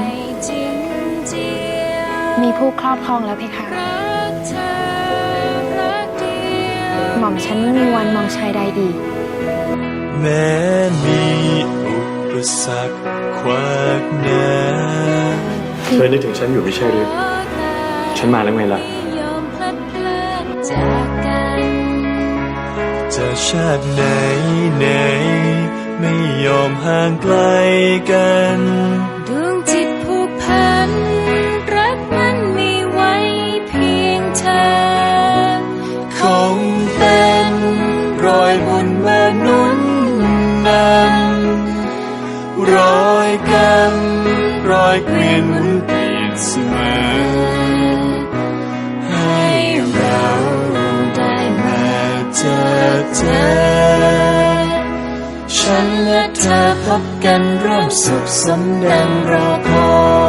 ม่อมฉันจริงเจียวมีผู้ครอบครองแล้วเพคะรักเธอรักเดียวหม่อมฉันไม่มีวันมองชายใดดี แม้มีอุปสรรคขวากหน้าเธอนึกถึงฉันอยู่ไม่ใช่หรือ ฉันมาแล้วไงล่ะยอมพลัดพรากจากกันจะชาติไหนไหน ไม่ยอมห่างไกลกัน ดวงจิตผูกพัน รักมันมีไว้เพียงเธอ คงเป็นรอยบุญมานุนนำรอยกรรมรอยเกวียนมุนเปลี่ยนเสมอให้เราได้มาเจอเจอฉันและเธอพบกันร่วมสุขสมดังรอคอย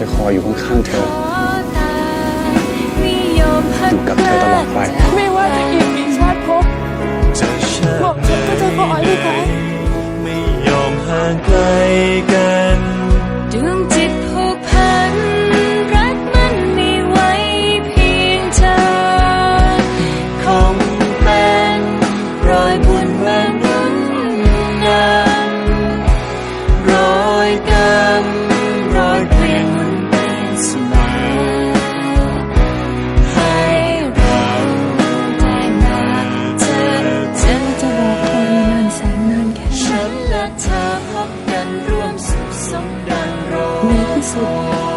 จะคอยอยู่ข้างๆเธอขอตายไม่ยอมพลัดอยู่กับเธอตลอดไป ไม่ว่าจะอีกกี่ชาติภพจะชาบอกติฉันก็จะขอให้เธอไม่ยอมห่างไกล สุด